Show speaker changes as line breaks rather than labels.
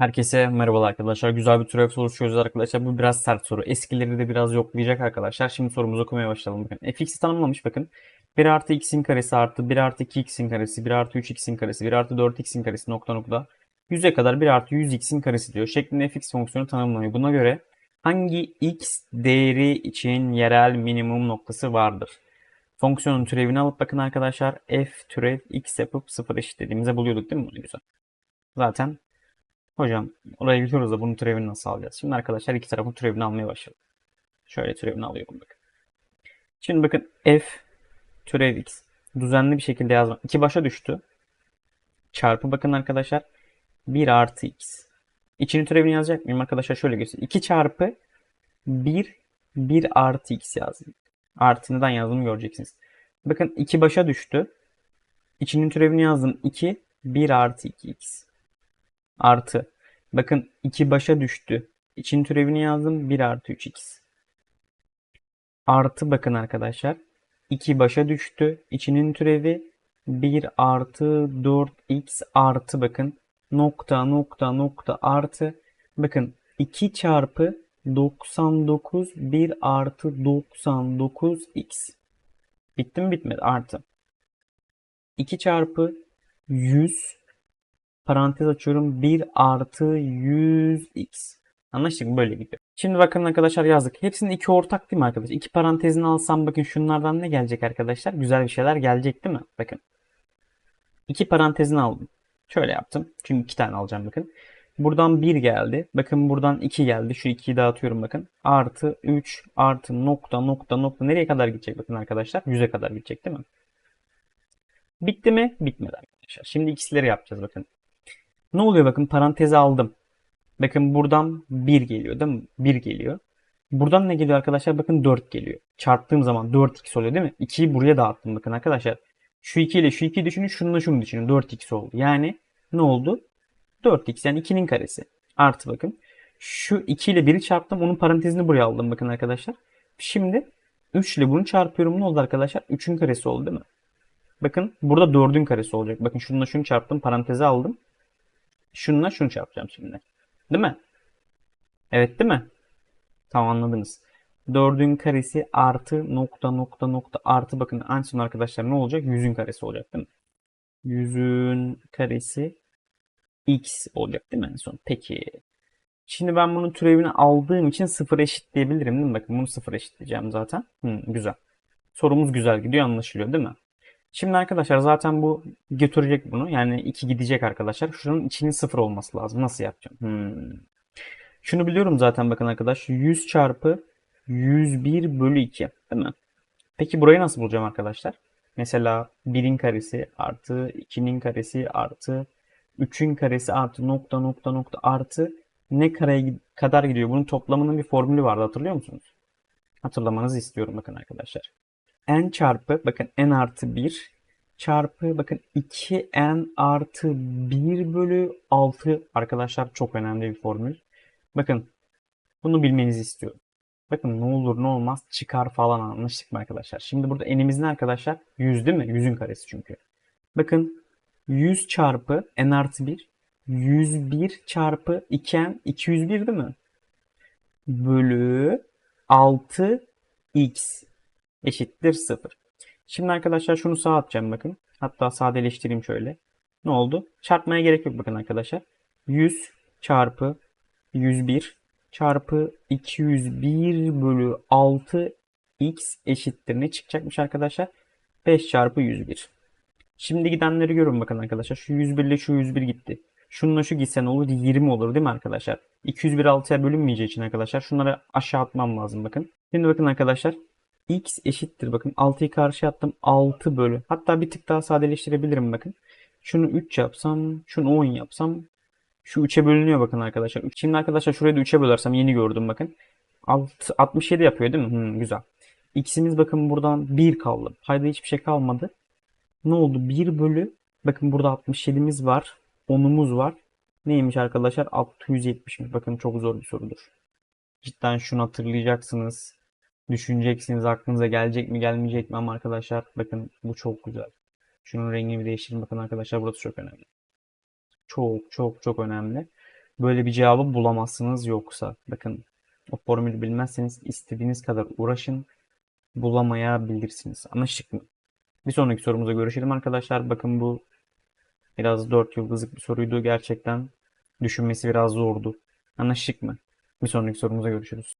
Herkese merhabalar arkadaşlar. Güzel bir türev sorusu çözeceğiz arkadaşlar. Bu biraz sert soru. Eskileri de biraz yoklayacak arkadaşlar. Şimdi sorumuzu okumaya başlayalım. Bakın fx'i tanımlamış bakın. 1 artı x'in karesi artı 1 artı 2x'in karesi 1 artı 3x'in karesi 1 artı 4x'in karesi nokta nokta 100'e kadar 1 artı 100x'in karesi diyor. Şeklinde fx fonksiyonu tanımlanıyor. Buna göre hangi x değeri için yerel minimum noktası vardır? Fonksiyonun türevini alıp bakın arkadaşlar f türev x yapıp 0 eşitlediğimizde buluyorduk değil mi? Bunu güzel. Zaten Hocam oraya gidiyoruz da bunun türevini nasıl alacağız? Şimdi arkadaşlar iki tarafın türevini almaya başlayalım. Şöyle türevini alıyorum bakın. Şimdi bakın f türev x düzenli bir şekilde yazma. İki başa düştü. Çarpı bakın arkadaşlar 1 artı x. İçini türevini yazacak mıyım arkadaşlar? Şöyle göstereyim. 2 çarpı 1 1 artı x yazdım. Artı neden yazdığımı göreceksiniz. Bakın 2 başa düştü. İçinin türevini yazdım. 2 1 artı 2x artı. Bakın 2 başa düştü. İçin türevini yazdım. 1 artı 3x. Artı bakın arkadaşlar. 2 başa düştü. İçinin türevi 1 artı 4x artı bakın. Nokta nokta nokta artı. Bakın 2 çarpı 99 1 artı 99x. Bitti mi bitmedi artı. 2 çarpı 100 parantez açıyorum 1 artı 100x. Anlaştık mı? Böyle gidiyor. Şimdi bakın arkadaşlar yazdık. Hepsinin iki ortak değil mi arkadaşlar? İki parantezini alsam bakın şunlardan ne gelecek arkadaşlar? Güzel bir şeyler gelecek değil mi? Bakın. İki parantezini aldım. Şöyle yaptım. Çünkü iki tane alacağım bakın. Buradan 1 geldi. Bakın buradan 2 geldi. Şu 2'yi dağıtıyorum bakın. Artı 3 artı nokta nokta nokta. Nereye kadar gidecek bakın arkadaşlar? 100'e kadar gidecek değil mi? Bitti mi? Bitmedi arkadaşlar. Şimdi x'leri yapacağız bakın. Ne oluyor bakın paranteze aldım. Bakın buradan 1 geliyor değil mi? 1 geliyor. Buradan ne geliyor arkadaşlar? Bakın 4 geliyor. Çarptığım zaman 4x oluyor değil mi? 2'yi buraya dağıttım bakın arkadaşlar. Şu 2 ile şu 2'yi düşünün. Şununla şunu düşünün. 4x oldu. Yani ne oldu? 4x yani 2'nin karesi. Artı bakın. Şu 2 ile 1'i çarptım. Onun parantezini buraya aldım bakın arkadaşlar. Şimdi 3 ile bunu çarpıyorum. Ne oldu arkadaşlar? 3'ün karesi oldu değil mi? Bakın burada 4'ün karesi olacak. Bakın şununla şunu çarptım. Paranteze aldım. Şununla şunu çarpacağım şimdi. Değil mi? Evet değil mi? Tamam anladınız. 4'ün karesi artı nokta nokta nokta artı bakın en son arkadaşlar ne olacak? 100'ün karesi olacak değil mi? 100'ün karesi x olacak değil mi en son? Peki. Şimdi ben bunun türevini aldığım için sıfır eşitleyebilirim değil mi? Bakın bunu sıfır eşitleyeceğim zaten. Hı, güzel. Sorumuz güzel gidiyor anlaşılıyor değil mi? Şimdi arkadaşlar zaten bu götürecek bunu. Yani 2 gidecek arkadaşlar. Şunun içinin 0 olması lazım. Nasıl yapacağım? Hmm. Şunu biliyorum zaten bakın arkadaş. 100 çarpı 101 bölü 2. Değil mi? Peki burayı nasıl bulacağım arkadaşlar? Mesela 1'in karesi artı 2'nin karesi artı 3'ün karesi artı nokta nokta nokta artı ne kareye kadar gidiyor? Bunun toplamının bir formülü vardı hatırlıyor musunuz? Hatırlamanızı istiyorum bakın arkadaşlar n çarpı bakın n artı 1 çarpı bakın 2n artı 1 bölü 6 arkadaşlar çok önemli bir formül. Bakın bunu bilmenizi istiyorum. Bakın ne olur ne olmaz çıkar falan anlaştık mı arkadaşlar? Şimdi burada n'imiz ne arkadaşlar? 100 değil mi? 100'ün karesi çünkü. Bakın 100 çarpı n artı 1 101 çarpı 2n 201 değil mi? Bölü 6x eşittir 0. Şimdi arkadaşlar şunu sağa atacağım bakın. Hatta sadeleştireyim şöyle. Ne oldu? Çarpmaya gerek yok bakın arkadaşlar. 100 çarpı 101 çarpı 201 bölü 6 x eşittir. Ne çıkacakmış arkadaşlar? 5 çarpı 101. Şimdi gidenleri görün bakın arkadaşlar. Şu 101 ile şu 101 gitti. Şununla şu gitse ne olur? 20 olur değil mi arkadaşlar? 201 6'ya bölünmeyeceği için arkadaşlar şunları aşağı atmam lazım bakın. Şimdi bakın arkadaşlar x eşittir. Bakın 6'yı karşıya attım. 6 bölü. Hatta bir tık daha sadeleştirebilirim bakın. Şunu 3 yapsam, şunu 10 yapsam şu 3'e bölünüyor bakın arkadaşlar. Şimdi arkadaşlar şurayı da 3'e bölersem yeni gördüm bakın. 6, 67 yapıyor değil mi? Hmm, güzel. X'imiz bakın buradan 1 kaldı. Payda hiçbir şey kalmadı. Ne oldu? 1 bölü. Bakın burada 67'miz var. 10'umuz var. Neymiş arkadaşlar? 670'miş. Bakın çok zor bir sorudur. Cidden şunu hatırlayacaksınız düşüneceksiniz. Aklınıza gelecek mi gelmeyecek mi ama arkadaşlar bakın bu çok güzel. Şunun rengini bir değiştirin bakın arkadaşlar burası çok önemli. Çok çok çok önemli. böyle bir cevabı bulamazsınız yoksa. Bakın o formülü bilmezseniz istediğiniz kadar uğraşın bulamayabilirsiniz. Anlaştık mı? Bir sonraki sorumuza görüşelim arkadaşlar. Bakın bu biraz 4 yıldızlık bir soruydu. Gerçekten düşünmesi biraz zordu. Anlaştık mı? Bir sonraki sorumuza görüşürüz.